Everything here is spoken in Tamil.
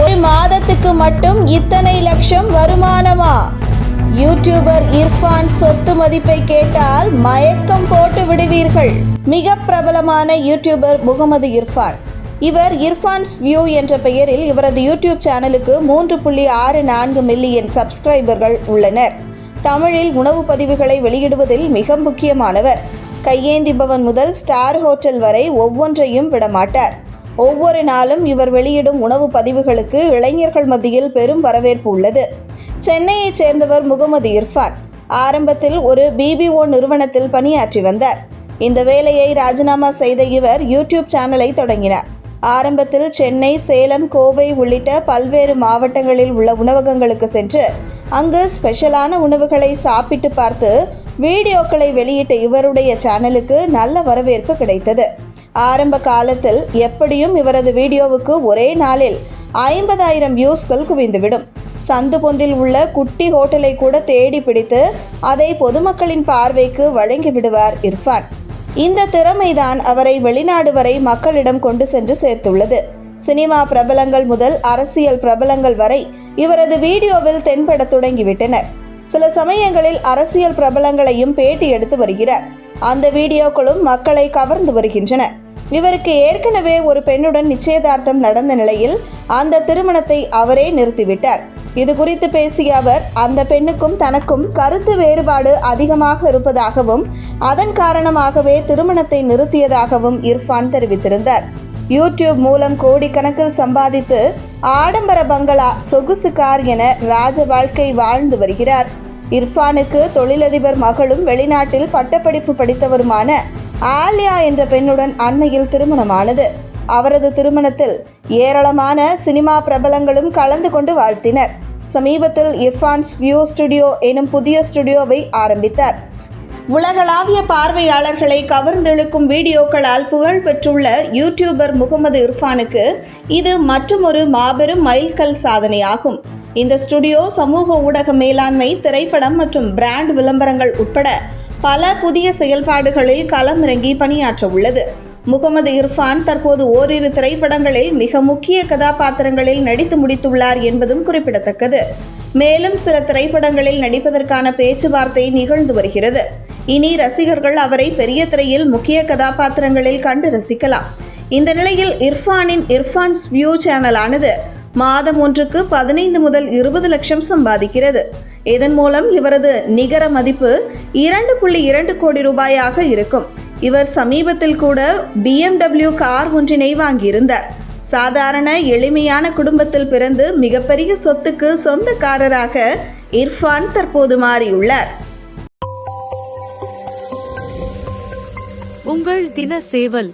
ஒரு மாதத்துக்கு மட்டும் இத்தனை லட்சம் வருமானமா? யூடியூபர் இர்ஃபான் சொத்து மதிப்பை கேட்டால் மயக்கம் போட்டு விடுவீர்கள். மிக பிரபலமான யூடியூபர் முகமது இர்ஃபான். இவர் இர்ஃபான்ஸ் வியூ என்ற பெயரில் இவரது யூடியூப் சேனலுக்கு மூன்று புள்ளி ஆறு நான்கு மில்லியன் சப்ஸ்கிரைபர்கள் உள்ளனர். தமிழில் உணவு பதிவுகளை வெளியிடுவதில் மிக முக்கியமானவர். கையேந்திபவன் முதல் ஸ்டார் ஹோட்டல் வரை ஒவ்வொன்றையும் விடமாட்டார். ஒவ்வொரு நாளும் இவர் வெளியிடும் உணவு பதிவுகளுக்கு இளைஞர்கள் மத்தியில் பெரும் வரவேற்பு உள்ளது. சென்னையைச் சேர்ந்தவர் முகமது இர்ஃபான் ஆரம்பத்தில் ஒரு பிபிஓ நிறுவனத்தில் பணியாற்றி வந்தார். இந்த வேலையை ராஜினாமா செய்த இவர் யூடியூப் சேனலை தொடங்கினார். ஆரம்பத்தில் சென்னை சேலம் கோவை உள்ளிட்ட பல்வேறு மாவட்டங்களில் உள்ள உணவகங்களுக்கு சென்று அங்கு ஸ்பெஷலான உணவுகளை சாப்பிட்டு பார்த்து வீடியோக்களை வெளியிட்ட இவருடைய சேனலுக்கு நல்ல வரவேற்பு கிடைத்தது. ஆரம்ப காலத்தில் எப்படியும் இவரது வீடியோவுக்கு ஒரே நாளில் ஐம்பதாயிரம் வியூஸ்கள் குவிந்துவிடும். சந்து பொந்தில் உள்ள குட்டி ஹோட்டலை கூட தேடி பிடித்து அதை பொதுமக்களின் பார்வைக்கு வழங்கி விடுவார் இர்ஃபான். இந்த திறமைதான் அவரை வெளிநாடு வரை மக்களிடம் கொண்டு சென்று சேர்த்துள்ளது. சினிமா பிரபலங்கள் முதல் அரசியல் பிரபலங்கள் வரை இவரது வீடியோவில் தென்பட தொடங்கிவிட்டனர். சில சமயங்களில் அரசியல் பிரபலங்களையும் பேட்டி எடுத்து வருகிறார். அந்த வீடியோக்களும் மக்களை கவர்ந்து வருகின்றன. இவருக்கு ஏற்கனவே ஒரு பெண்ணுடன் நிச்சயதார்த்தம் நடந்த நிலையில் அந்த திருமணத்தை அவரே நிறுத்திவிட்டார். இது குறித்து பேசிய அவர் அந்த பெண்ணுக்கும் தனக்கும் கருத்து வேறுபாடு அதிகமாக இருப்பதாகவும் அதன் காரணமாகவே திருமணத்தை நிறுத்தியதாகவும் இர்ஃபான் தெரிவித்திருந்தார். யூடியூப் மூலம் கோடிக்கணக்கில் சம்பாதித்து ஆடம்பர பங்களா சொகுசு கார் என ராஜ வாழ்க்கை வாழ்ந்து வருகிறார். இர்ஃபானுக்கு தொழிலதிபர் மகளும் வெளிநாட்டில் பட்டப்படிப்பு படித்தவருமான ஆலியா என்ற பெண்ணுடன் அண்மையில் திருமணமானது. அவரது திருமணத்தில் ஏராளமான சினிமா பிரபலங்களும் கலந்து கொண்டு வாழ்த்தினர். சமீபத்தில் இர்ஃபான்ஸ் வியூ ஸ்டுடியோ எனும் புதிய ஸ்டுடியோவை ஆரம்பித்தார். உலகளாவிய பார்வையாளர்களை கவர்ந்தெழுக்கும் வீடியோக்களால் புகழ் பெற்றுள்ள யூடியூபர் முகமது இர்ஃபானுக்கு இது மற்றொரு மாபெரும் மைல்கல் சாதனையாகும். இந்த ஸ்டுடியோ சமூக ஊடக மேலாண்மை திரைப்படம் மற்றும் பிராண்ட் விளம்பரங்கள் உட்பட பல புதிய செயல்பாடுகளில் களமிறங்கி பணியாற்ற உள்ளது முகமது இர்ஃபான் தற்போது ஓரிரு திரைப்படங்களில் மிக முக்கிய கதாபாத்திரங்களில் நடித்து முடித்துள்ளார் என்பதும் குறிப்பிடத்தக்கது. மேலும் சில திரைப்படங்களில் நடிப்பதற்கான பேச்சுவார்த்தை நிகழ்ந்து வருகிறது. இனி ரசிகர்கள் அவரை பெரிய திரையில் முக்கிய கதாபாத்திரங்களில் கண்டு ரசிக்கலாம். இந்த நிலையில் இர்ஃபானின் இர்ஃபான்ஸ் வியூ சேனலானது மாதம் ஒன்றுக்கு பதினைந்து முதல் இருபது லட்சம் சம்பாதிக்கிறது. இதன் மூலம் இவரது நிகர மதிப்பு இரண்டு புள்ளி இரண்டு கோடி ரூபாயாக இருக்கும். இவர் சமீபத்தில் கூட பிஎம்டபிள்யூ கார் ஒன்றினை வாங்கியிருந்தார். சாதாரண எளிமையான குடும்பத்தில் பிறந்து மிகப்பெரிய சொத்துக்கு சொந்தக்காரராக இர்ஃபான் தற்போது மாறியுள்ளார். உங்கள் தின சேவல்